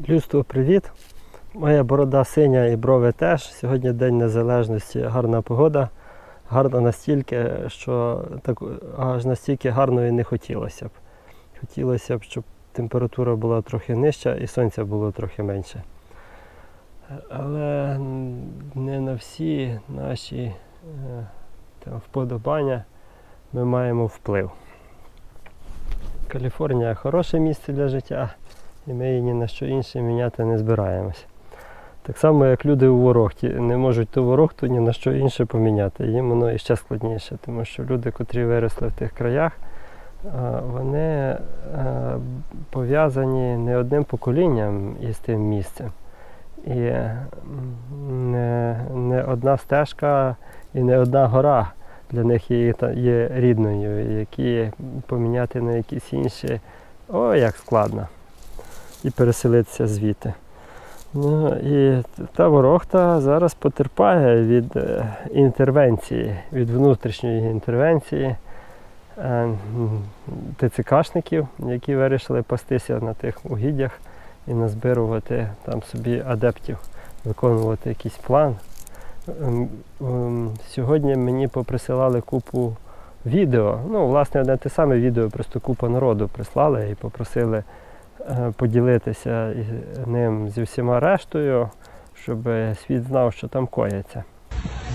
Людство, привіт! Моя борода синя і брови теж. Сьогодні День Незалежності, гарна погода. Гарна настільки, що так, аж настільки гарної не хотілося б. Хотілося б, щоб температура була трохи нижча і сонця було трохи менше. Але не на всі наші е, там, вподобання ми маємо вплив. Каліфорнія хороше місце для життя, і ми її ні на що інше міняти не збираємося. Так само, як люди у ворогті не можуть ту ворогту ні на що інше поміняти. Їм воно іще складніше, тому що люди, котрі виросли в тих краях, вони е, пов'язані не одним поколінням із тим місцем. І не, не одна стежка і не одна гора для них є, є рідною, які поміняти на якісь інші, о, як складно. І переселитися звідти. Ну, і та ворогта зараз потерпає від е, інтервенції, від внутрішньої інтервенції е, ТЦКшників, які вирішили пастися на тих угіддях і назбирувати там собі адептів, виконувати якийсь план. Ем, ем, Сьогодні мені поприсилали купу відео. Ну, власне, одне те саме відео, просто купа народу прислали і попросили поділитися ним зі всіма рештою, щоб світ знав, що там коїться.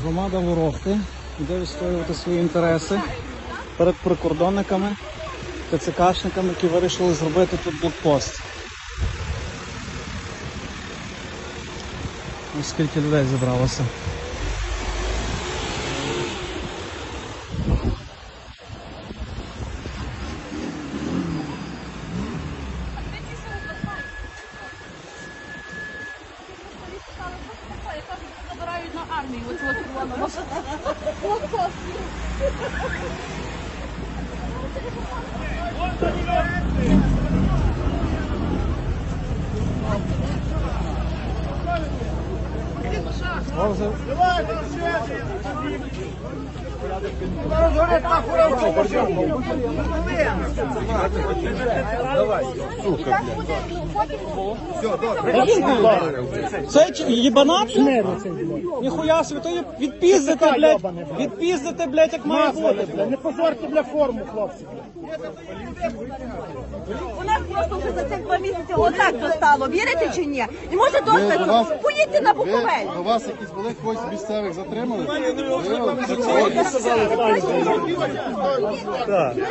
Громада Ворохти йде відстоювати свої інтереси перед прикордонниками, ТЦКшниками, які вирішили зробити тут блокпост. Скільки людей зібралося. Забирають на армію, ось ось воно. Блокпост. Це? Ніхуя собі, то є відпіздите, блядь, відпіздите, блядь, як має бути, блядь. Не позорте для форму, хлопці. У нас просто вже за цих два місяці отак то стало. Вірите чи ні? І може Ви- вас- досить. Поїдьте на Буковель. У вас якісь були когось з місцевих затримали?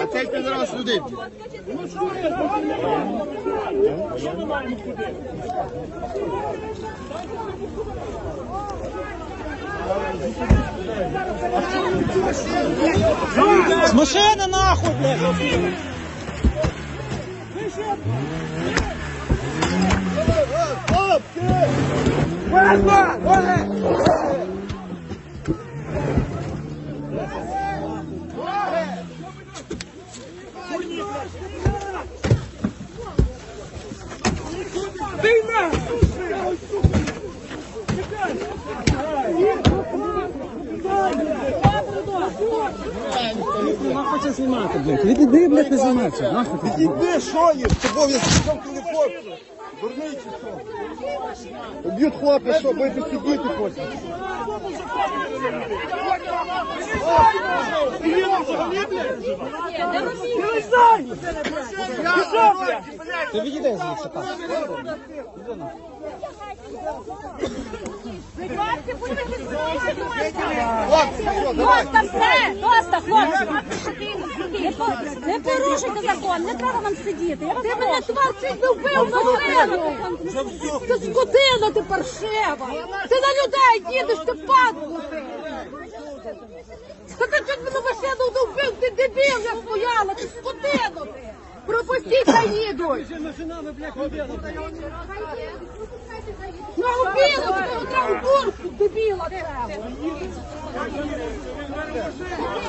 А цей підраз людей. З машини нахуй, блядь! Нахуй це знімати, блядь. Відійди, блядь, не знімайся. Нахуй ти. Іди, що є? Був я сидів телефон. Дурний чи що? Б'ють хлопці, що будете сидіти потім. Ти відійди звідси, так. Доста, все, доста, хлопці. Не порушуйте закон, не треба нам сидіти. Ти мене твар чуть не вбив машину. Ти скотина, ти паршива. Ти на людей їдеш, ти падло. ти. Та ти чуть мене машину не вбив, ти дебіл, я стояла, ти скотина. ти. Пропустіть, хай їдуть. Ну, убіло, ти треба бурку, дебіла треба.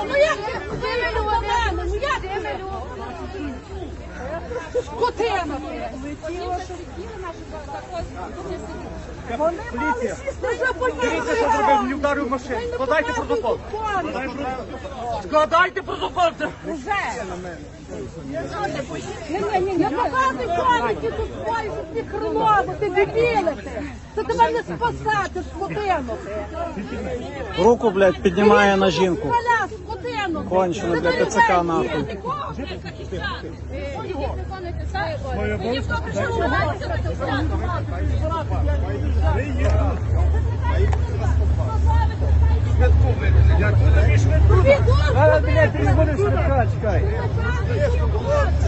Ну як ти вимелю мене? Ну як ти вимелю? Скотина ти. Поліція. Дивіться, що зробив, мені вдарив машину. Складайте протокол. Складайте протокол. Ні, ні, ні, не показуй пам'яті тут свої, що ти хреново, ти дебіли ти. Це тебе не спасати, скотину ти. Руку, блядь, піднімає на жінку. Халя, скотину ти. Кончено, Ти блядь, ТЦК людей нахуй. їдеш, нікого ж не захищати. Ідіть, виконуйте свої прийшов ругатися,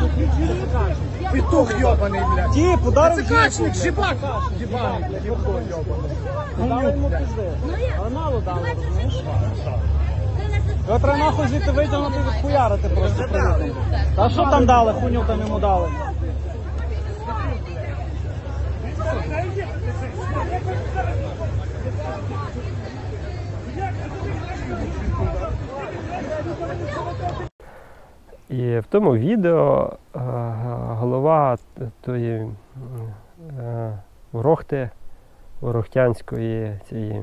то це Петух йобаний, блядь. Ті, подарив жінку. Качник, шибак. Єбаний, блядь, єбко йобаний. Дали йому дали, розумієш? Його треба нахуй звідти витягнути відхуярити просто. Та що там дали, хуйню там йому дали. І в тому відео е, голова тої е, Ворохти, Ворохтянської цієї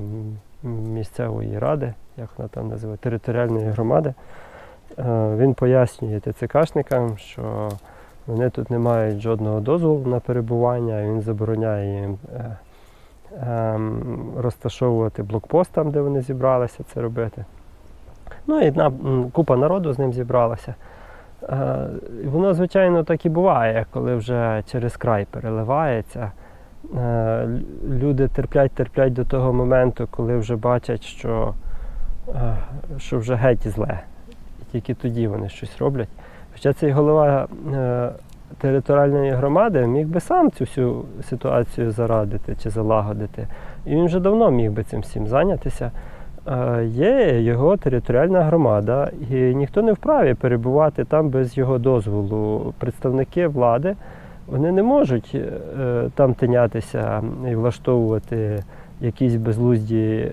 місцевої ради, як вона там називає, територіальної громади, е, він пояснює ТЦКшникам, що вони тут не мають жодного дозволу на перебування, він забороняє їм ем, розташовувати блокпост там, де вони зібралися це робити. Ну і купа народу з ним зібралася. Е, Воно, звичайно, так і буває, коли вже через край переливається. Е, Люди терплять, терплять до того моменту, коли вже бачать, що, е, що вже геть зле. І тільки тоді вони щось роблять. Хоча цей голова територіальної громади міг би сам цю всю ситуацію зарадити чи залагодити. І він вже давно міг би цим всім зайнятися. Е, Є його територіальна громада, і ніхто не вправі перебувати там без його дозволу. Представники влади вони не можуть е, там тинятися і влаштовувати якісь безлузді е,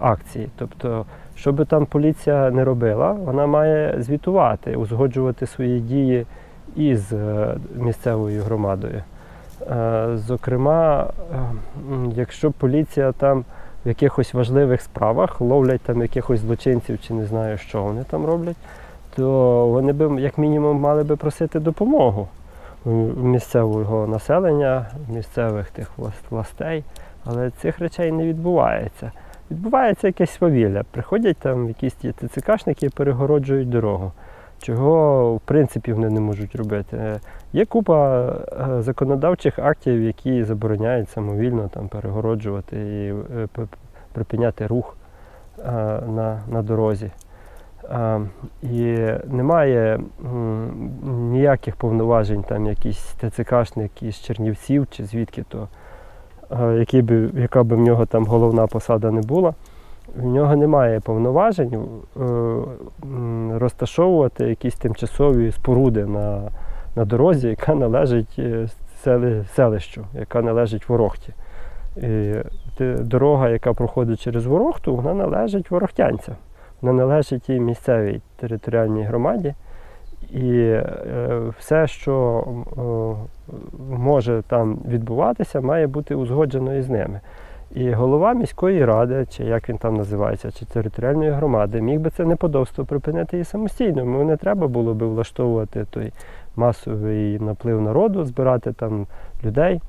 акції. Тобто, що би там поліція не робила, вона має звітувати, узгоджувати свої дії із місцевою громадою. Зокрема, е, якщо поліція там в якихось важливих справах ловлять там якихось злочинців чи не знаю, що вони там роблять, то вони би як мінімум мали би просити допомогу місцевого населення, місцевих тих влас- властей. Але цих речей не відбувається. Відбувається якесь свавілля. Приходять там якісь ТЦКшники і перегороджують дорогу. Чого в принципі вони не можуть робити. Е, Є купа е, законодавчих актів, які забороняють самовільно там перегороджувати і е, припиняти рух на, на дорозі. І немає ніяких повноважень, там якийсь ТЦКшник із Чернівців чи звідки то, яка би в нього там головна посада не була. В нього немає повноважень е, розташовувати якісь тимчасові споруди на, на дорозі, яка належить е, селищу, яка належить Ворохті. І дорога, яка проходить через Ворохту, вона належить ворохтянцям. Вона належить і місцевій територіальній громаді. І е, все, що може там відбуватися, має бути узгоджено із ними. І голова міської ради, чи як він там називається, чи територіальної громади, міг би це неподобство припинити і самостійно. Йому не треба було би влаштовувати той масовий наплив народу, збирати там людей.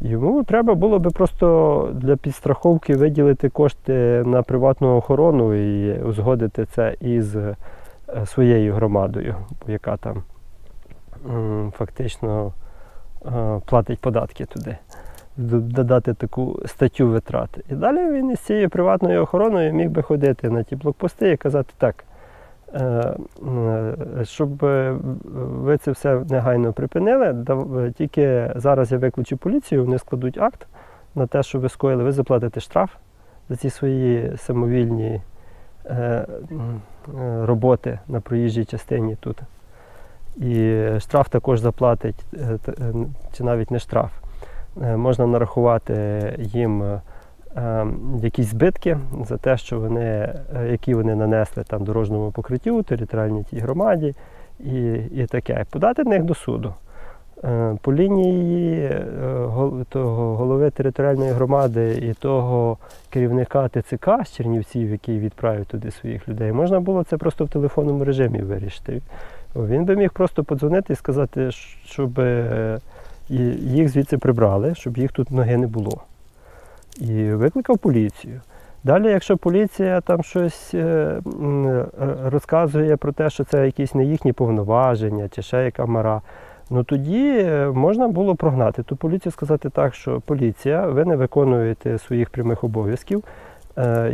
Йому треба було би просто для підстраховки виділити кошти на приватну охорону і узгодити це із е, своєю громадою, яка там фактично е, платить податки туди. Додати таку статтю витрат. І далі він із цією приватною охороною міг би ходити на ті блокпости і казати так. е, е, Щоб е, ви це все негайно припинили, тільки зараз я виключу поліцію, вони складуть акт на те, що ви скоїли, ви заплатите штраф за ці свої самовільні роботи на проїжджій частині тут. І штраф також заплатить, чи навіть не штраф. Е, Можна нарахувати їм е, е, якісь збитки за те, що вони, які вони нанесли там дорожньому покриттю, територіальній тій громаді і, і таке. Подати них до суду. По лінії того голови територіальної громади і того керівника ТЦК з Чернівців, який відправив туди своїх людей, можна було це просто в телефонному режимі вирішити. Він би міг просто подзвонити і сказати, щоб і- їх звідси прибрали, щоб їх тут ноги не було. І викликав поліцію. Далі, якщо поліція там щось е, е, розказує про те, що це якісь не їхні повноваження чи ще яка мара, ну тоді е, можна було прогнати ту поліцію, сказати так, що поліція, ви не виконуєте своїх прямих обов'язків. Е,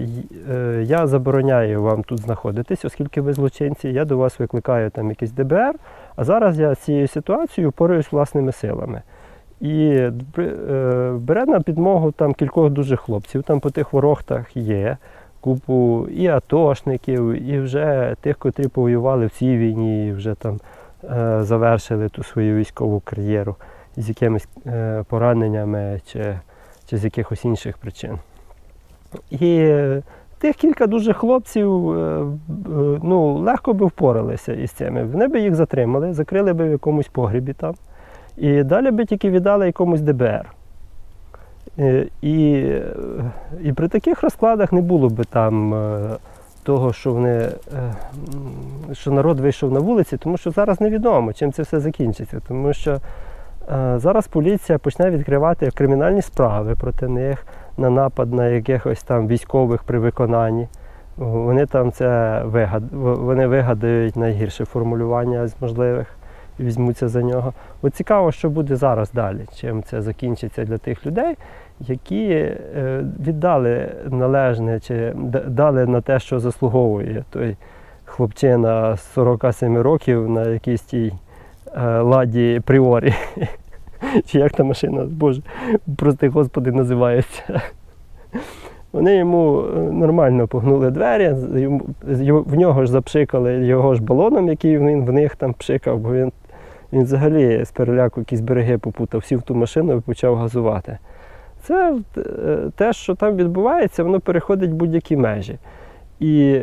е, Я забороняю вам тут знаходитись, оскільки ви злочинці. Я до вас викликаю там якийсь ДБР, а зараз я з цією ситуацією впораюсь власними силами. І е, бере на підмогу там кількох дуже хлопців. Там по тих ворохтах є купу і атошників, і вже тих, котрі повоювали в цій війні, і вже там завершили ту свою військову кар'єру з якимись пораненнями чи, чи з якихось інших причин. І е, тих кілька дуже хлопців е, е, ну, легко би впоралися із цими. Вони би їх затримали, закрили би в якомусь погрібі там. І далі би тільки віддали якомусь ДБР. І, і при таких розкладах не було би там того, що вони, що народ вийшов на вулиці, тому що зараз невідомо, чим це все закінчиться. Тому що зараз поліція почне відкривати кримінальні справи проти них на напад на якихось там військових при виконанні. Вони там це вигад... вони вигадають найгірше формулювання з можливих і візьмуться за нього. От цікаво, що буде зараз далі, чим це закінчиться для тих людей, які е, віддали належне чи дали на те, що заслуговує той хлопчина з 47 років на якійсь тій е, ладі пріорі. Чи як та машина, Боже, прости Господи, називається. Вони йому е, нормально погнули двері, в нього ж запшикали його ж балоном, який він в них там пшикав, бо він, він взагалі з переляку якісь береги попутав, сів в ту машину і почав газувати. Це е, те, що там відбувається, воно переходить будь-які межі. І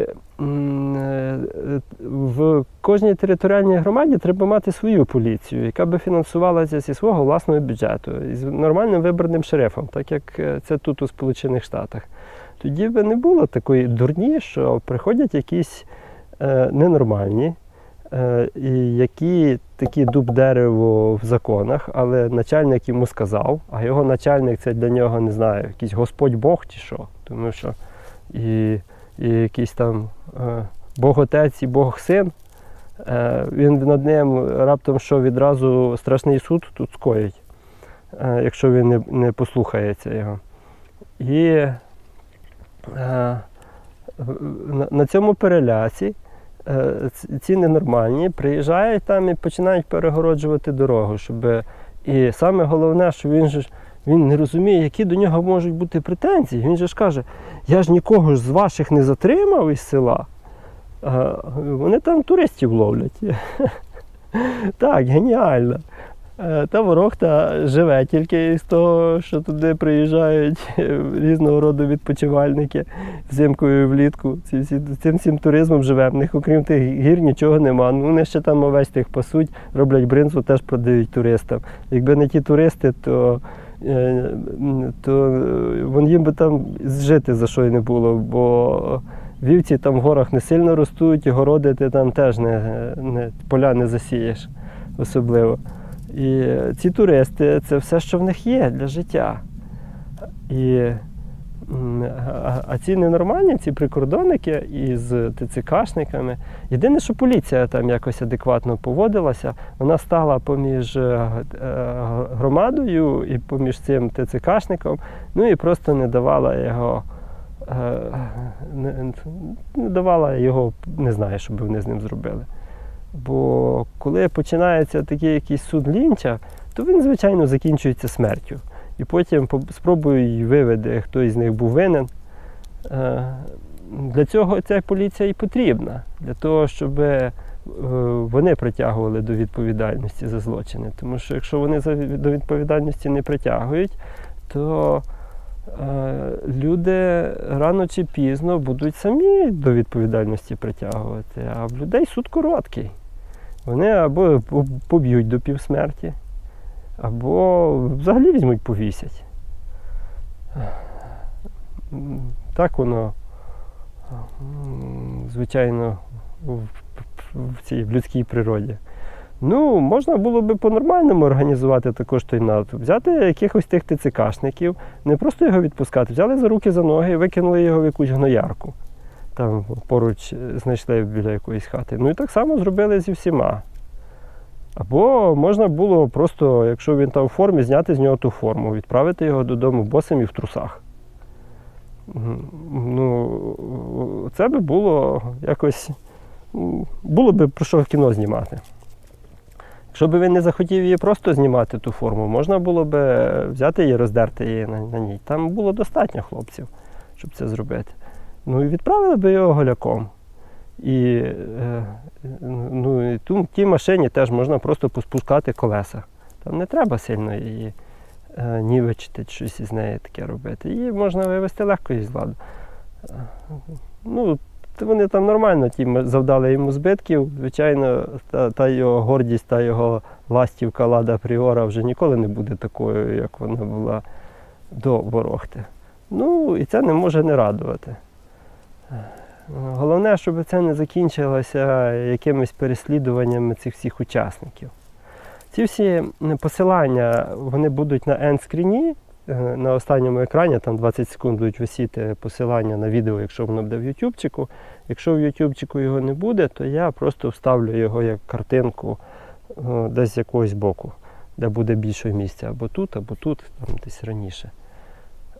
в кожній територіальній громаді треба мати свою поліцію, яка би фінансувалася зі свого власного бюджету, із нормальним вибраним шерифом, так як е, це тут у Сполучених Штатах. Тоді би не було такої дурні, що приходять якісь е, ненормальні, е, які такі дуб дерево в законах, але начальник йому сказав, а його начальник це для нього не знаю, якийсь Господь Бог чи що. Тому що і, і якийсь там е, Бог Отець і Бог Син. Е, він над ним раптом що відразу страшний суд тут скоїть, е, якщо він не, не послухається його. І на, цьому переляці ці ненормальні приїжджають там і починають перегороджувати дорогу. Щоб... І саме головне, що він ж він не розуміє, які до нього можуть бути претензії. Він же ж каже, я ж нікого ж з ваших не затримав із села. А вони там туристів ловлять. Так, геніально. Е, Та ворохта живе тільки з того, що туди приїжджають різного роду відпочивальники взимкою і влітку. Цим всім туризмом живе. В них, окрім тих гір, нічого нема. Ну, вони ще там овець тих пасуть, роблять бринзу, теж продають туристам. Якби не ті туристи, то, то е, їм би там жити за що й не було, бо вівці там в горах не сильно ростуть, і городи ти там теж не, не, поля не засієш особливо. І ці туристи це все, що в них є для життя. І, а, ці ненормальні, ці прикордонники із ТЦКшниками. Єдине, що поліція там якось адекватно поводилася, вона стала поміж е, е, громадою і поміж цим ТЦКшником, ну і просто не давала його. е, не давала його, не знаю, що би вони з ним зробили. Бо коли починається такий якийсь суд лінча, то він, звичайно, закінчується смертю. І потім по- спробують виведе, хто із них був винен. Е, Для цього ця поліція і потрібна, для того, щоб е, вони притягували до відповідальності за злочини. Тому що якщо вони до відповідальності не притягують, то е, люди рано чи пізно будуть самі до відповідальності притягувати. А в людей суд короткий. Вони або поб'ють до півсмерті, або взагалі візьмуть повісять. Так воно, звичайно, в, цій людській природі. Ну, можна було би по-нормальному організувати також той натовп. Взяти якихось тих ТЦКшників, не просто його відпускати, взяли за руки, за ноги викинули його в якусь гноярку. Там поруч е, знайшли біля якоїсь хати. Ну і так само зробили зі всіма. Або можна було просто, якщо він там в формі, зняти з нього ту форму, відправити його додому босим і в трусах. Ну, це би було якось. Було би про що кіно знімати. Якщо б він не захотів її просто знімати ту форму, можна було б взяти і роздерти її на, на ній. Там було достатньо хлопців, щоб це зробити. Ну і відправили би його голяком. І е, ну, ту, тій машині теж можна просто поспускати колеса. Там не треба сильно її е, нівечити, щось із неї таке робити. Її можна вивести легко із ладу. Е, Ну, вони там нормально ті завдали йому збитків. Звичайно, та, та його гордість, та його ластівка Лада Пріора вже ніколи не буде такою, як вона була до Ворохти. Ну і це не може не радувати. Головне, щоб це не закінчилося якимись переслідуваннями цих всіх учасників. Ці всі посилання вони будуть на ендскріні, е, на останньому екрані, там 20 секунд будуть висіти посилання на відео, якщо воно буде в Ютубчику. Якщо в Ютубчику його не буде, то я просто вставлю його як картинку е, десь з якогось боку, де буде більше місця, або тут, або тут, там десь раніше.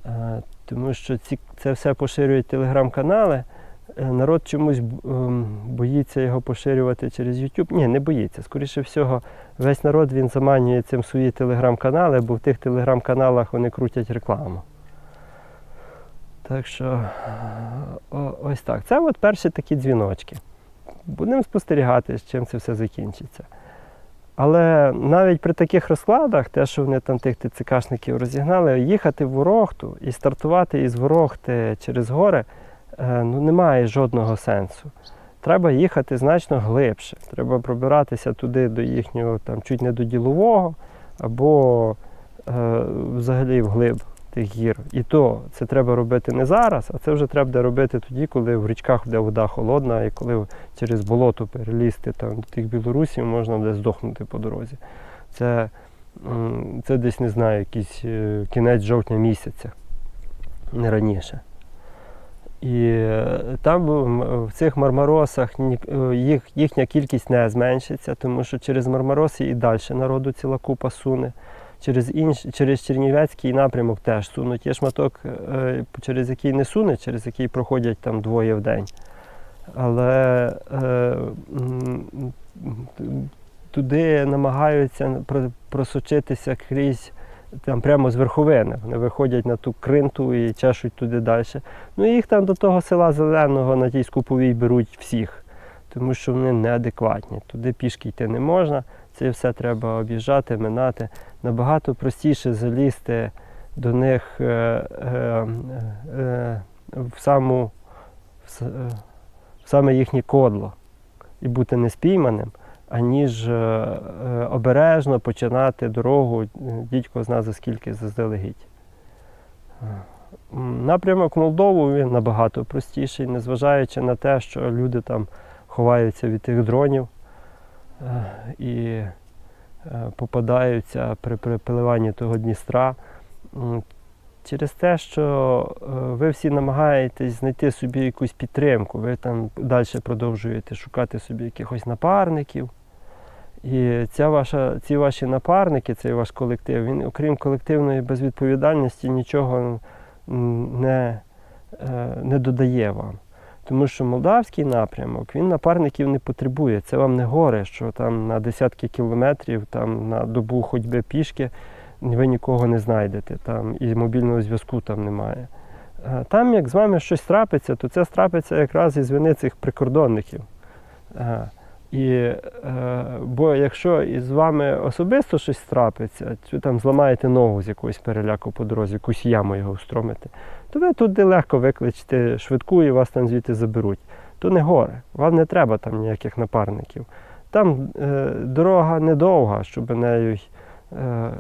Е, Тому що ці, це все поширюють телеграм-канали. Е, Народ чомусь ем, боїться його поширювати через YouTube. Ні, не боїться. Скоріше всього, весь народ він заманює цим свої телеграм-канали, бо в тих телеграм-каналах вони крутять рекламу. Так що ось так. Це от перші такі дзвіночки. Будемо спостерігати, з чим це все закінчиться. Але навіть при таких розкладах, те, що вони там тих ТЦКшників розігнали, їхати в Ворохту і стартувати із Ворохти через гори ну, немає жодного сенсу. Треба їхати значно глибше. Треба пробиратися туди до їхнього, там, чуть не до ділового, або е, взагалі вглиб тих гір. І то це треба робити не зараз, а це вже треба робити тоді, коли в річках буде вода холодна, і коли через болото перелізти там, до тих білорусів, можна буде здохнути по дорозі. Це, це десь не знаю, якийсь е, кінець жовтня місяця, не раніше. І е, там в цих мармаросах е, їх, їхня кількість не зменшиться, тому що через мармароси і далі народу ціла купа суне. Через, інш, через Чернівецький напрямок теж сунуть. Є шматок, е, через який не суне, через який проходять там двоє в день. Але е, туди намагаються про- просочитися крізь там прямо з верховини. Вони виходять на ту кринту і чешуть туди далі. Ну їх там до того села Зеленого на тій скуповій беруть всіх, тому що вони неадекватні. Туди пішки йти не можна, це все треба об'їжджати, минати. Набагато простіше залізти до них е, е, е, в саму в, е, в саме їхнє кодло і бути не спійманим, аніж е, е, обережно починати дорогу, е, дідько зна за скільки заздалегідь. Напрямок Молдову він набагато простіший, незважаючи на те, що люди там ховаються від тих дронів і попадаються при перепливанні того Дністра. Через те, що ви всі намагаєтесь знайти собі якусь підтримку, ви там далі продовжуєте шукати собі якихось напарників. І ця ваша, ці ваші напарники, цей ваш колектив, він, окрім колективної безвідповідальності, нічого не, е, не додає вам. Тому що молдавський напрямок, він напарників не потребує. Це вам не горе, що там на десятки кілометрів, там на добу ходьби пішки ви нікого не знайдете. Там і мобільного зв'язку там немає. Е, Там, як з вами щось трапиться, то це трапиться якраз із вини цих прикордонників. І, е, бо якщо із вами особисто щось трапиться, чи там зламаєте ногу з якогось переляку по дорозі, якусь яму його встромите, то ви туди легко викличете швидку і вас там звідти заберуть. То не горе, вам не треба там ніяких напарників. Там е, дорога недовга, щоб нею е,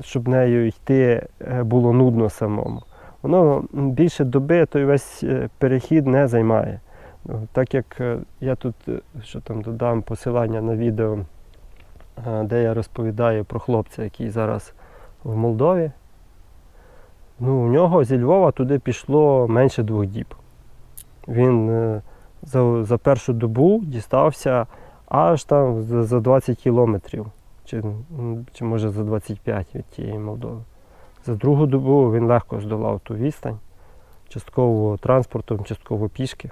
щоб нею йти е, було нудно самому. Воно більше доби той весь е, перехід не займає. Так як е, я тут е, що там додам посилання на відео, е, де я розповідаю про хлопця, який зараз в Молдові. Ну, у нього зі Львова туди пішло менше двох діб. Він за, за першу добу дістався аж там за 20 кілометрів, чи, чи може за 25 від тієї Молдови. За другу добу він легко здолав ту відстань, частково транспортом, частково пішки.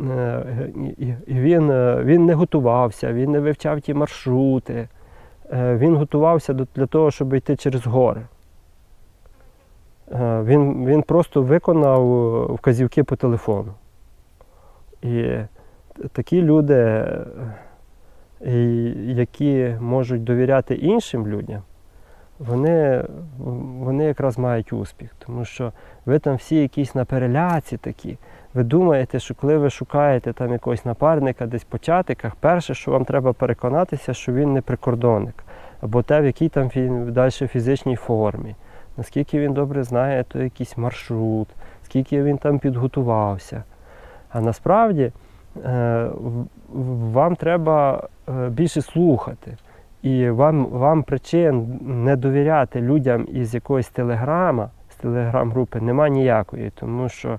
Е, і, і він, е, він не готувався, він не вивчав ті маршрути. Е, Він готувався для того, щоб йти через гори. Він, він просто виконав вказівки по телефону. І такі люди, які можуть довіряти іншим людям, вони, вони якраз мають успіх. Тому що ви там всі якісь на переляці такі. Ви думаєте, що коли ви шукаєте там якогось напарника десь по чатиках, перше, що вам треба переконатися, що він не прикордонник, або те, в якій там він далі фізичній формі, наскільки він добре знає, то якийсь маршрут, скільки він там підготувався. А насправді е, вам треба е, більше слухати. І вам, вам причин не довіряти людям із якоїсь телеграма, з телеграм-групи нема ніякої, тому що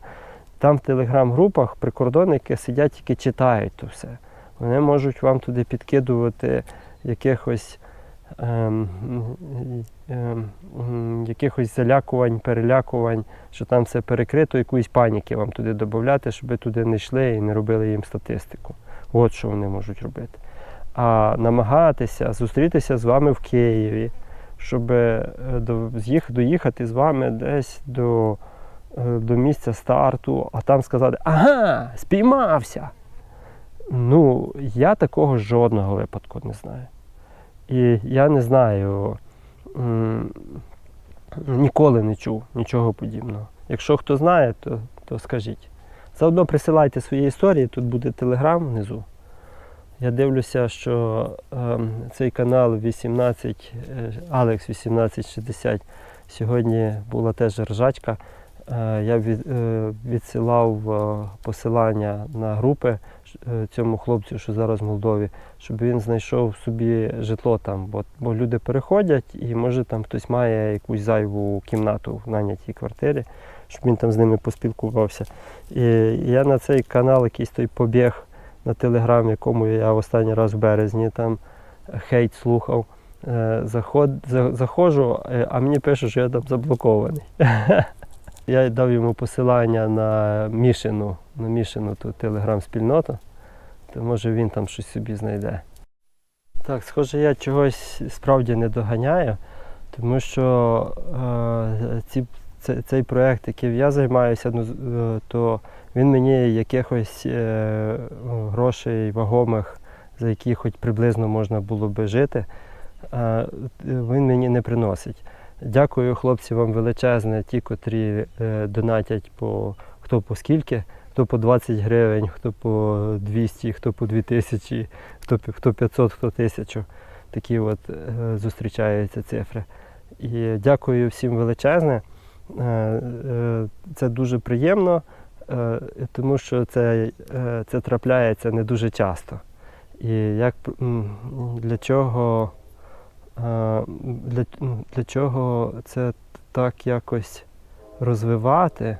там в телеграм-групах прикордонники сидять тільки читають то все. Вони можуть вам туди підкидувати якихось, ем, ем, м, якихось залякувань, перелякувань, що там все перекрито, якоїсь паніки вам туди додати, щоб ви туди не йшли і не робили їм статистику. От що вони можуть робити. А намагатися зустрітися з вами в Києві, щоб е, доїхати з вами десь до, до місця старту, а там сказати, ага, спіймався. Ну, я такого жодного випадку не знаю. І я не знаю, ніколи не чув нічого подібного. Якщо хто знає, то, то скажіть. Заодно присилайте свої історії, тут буде телеграм внизу. Я дивлюся, що ем, цей канал 18, е, Алекс 1860 сьогодні була теж ржачка. Е, я е, відсилав е, посилання на групи цьому хлопцю, що зараз в Молдові, щоб він знайшов собі житло там, бо, люди переходять і може там хтось має якусь зайву кімнату в нанятій квартирі, щоб він там з ними поспілкувався. І я на цей канал якийсь той побіг на телеграм, якому я останній раз в березні там хейт слухав. Заход, заходжу, а мені пишуть, що я там заблокований. Я дав йому посилання на Мішину, на Мішину ту телеграм-спільноту, то може він там щось собі знайде. Так, схоже, я чогось справді не доганяю, тому що е, ці, це- цей проєкт, яким я займаюся, ну, е, то він мені якихось е, грошей вагомих, за які хоч приблизно можна було би жити, е, він мені не приносить. Дякую, хлопці, вам величезне, ті, котрі е, донатять по хто по скільки, хто по 20 гривень, хто по 200, хто по 2000, хто, хто 500, хто 1000. Такі от е, зустрічаються цифри. І дякую всім величезне. Е, Це дуже приємно, тому що це, це трапляється не дуже часто. І як для чого, для, для чого це так якось розвивати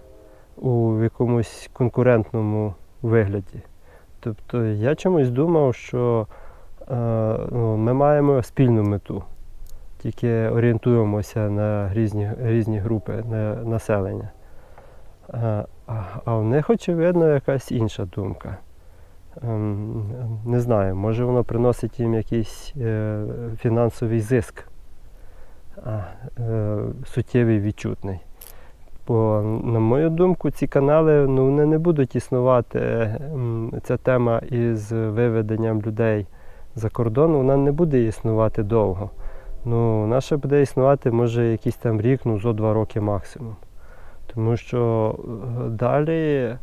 у якомусь конкурентному вигляді? Тобто я чомусь думав, що е, ну, ми маємо спільну мету, тільки орієнтуємося на різні, різні групи на, населення. А, а в них, очевидно, якась інша думка. Ем, Не знаю, може воно приносить їм якийсь е, фінансовий зиск, е, суттєвий відчутний. Бо, на мою думку, ці канали ну, вони не будуть існувати. ем, Ця тема із виведенням людей за кордон, вона не буде існувати довго. Ну, ще буде існувати, може, якийсь там рік, ну, зо два роки максимум. Тому що е, далі,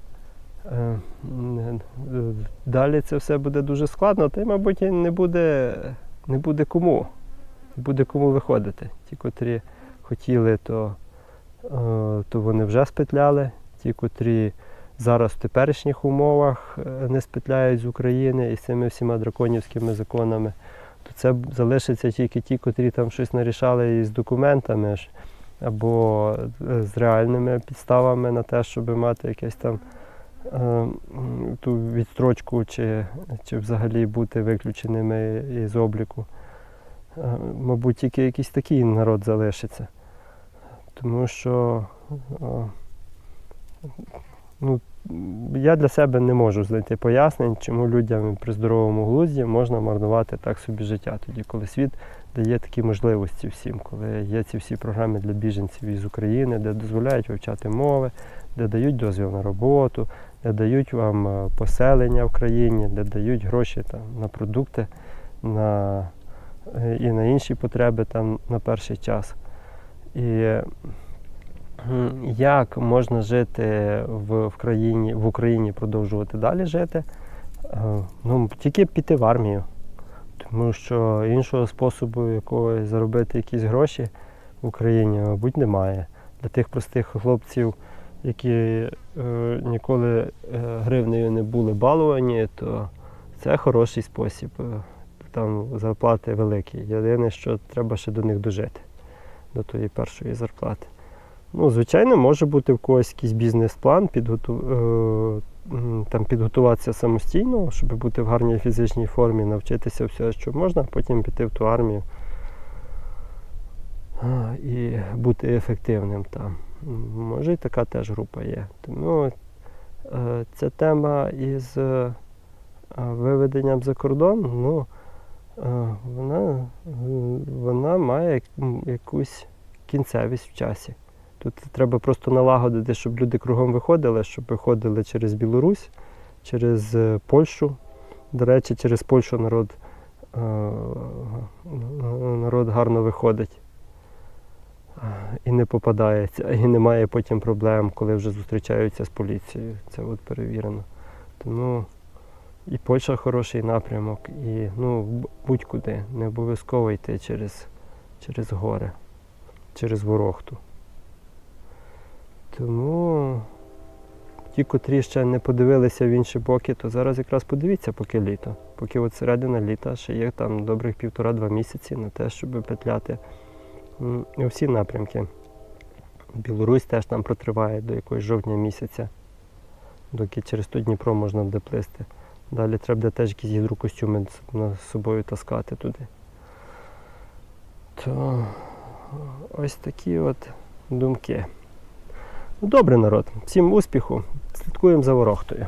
далі це все буде дуже складно, та й, мабуть, не буде, не буде кому. Не буде кому виходити. Ті, котрі хотіли, то, е, то вони вже спетляли. Ті, котрі зараз в теперішніх умовах е, не спетляють з України і з цими всіма драконівськими законами, то це залишиться тільки ті, котрі там щось нарішали із документами або е, з реальними підставами на те, щоб мати якесь там е, ту відстрочку чи, чи взагалі бути виключеними із обліку. Е, Мабуть, тільки якийсь такий народ залишиться. Тому що е, ну, я для себе не можу знайти пояснень, чому людям при здоровому глузді можна марнувати так собі життя, тоді, коли світ дає такі можливості всім, коли є ці всі програми для біженців із України, де дозволяють вивчати мови, де дають дозвіл на роботу, де дають вам е, поселення в країні, де дають гроші там, на продукти на, е, і на інші потреби там, на перший час. І як можна жити в, країні, в Україні, продовжувати далі жити? Е, Ну, тільки піти в армію. Тому що іншого способу якогось заробити якісь гроші в Україні, мабуть, немає. Для тих простих хлопців, які е, ніколи е, гривнею не були балувані, то це хороший спосіб. Е, Там зарплати великі. Єдине, що треба ще до них дожити, до тої першої зарплати. Ну, звичайно, може бути в когось якийсь бізнес-план, підготу... е, там, підготуватися самостійно, щоб бути в гарній фізичній формі, навчитися все, що можна, а потім піти в ту армію і бути ефективним там. Може і така теж група є. Тому е, ця тема із е, виведенням за кордон, ну, е, вона, вона має якусь кінцевість в часі. Тут треба просто налагодити, щоб люди кругом виходили, щоб виходили через Білорусь, через Польщу. До речі, через Польщу народ, народ гарно виходить і не попадається, і немає потім проблем, коли вже зустрічаються з поліцією. Це от перевірено. Тому і Польща хороший напрямок, і ну, будь-куди. Не обов'язково йти через, через гори, через Ворохту. Тому ті, котрі ще не подивилися в інші боки, то зараз якраз подивіться, поки літо. Поки от середина літа ще є там добрих півтора-два місяці на те, щоб петляти всі напрямки. Білорусь теж там протриває до якогось жовтня місяця, доки через то Дніпро можна буде плисти. Далі треба буде теж якісь гідрокостюми з собою таскати туди. То ось такі от думки. Добре, народ. Всім успіху. Слідкуємо за ворохтою.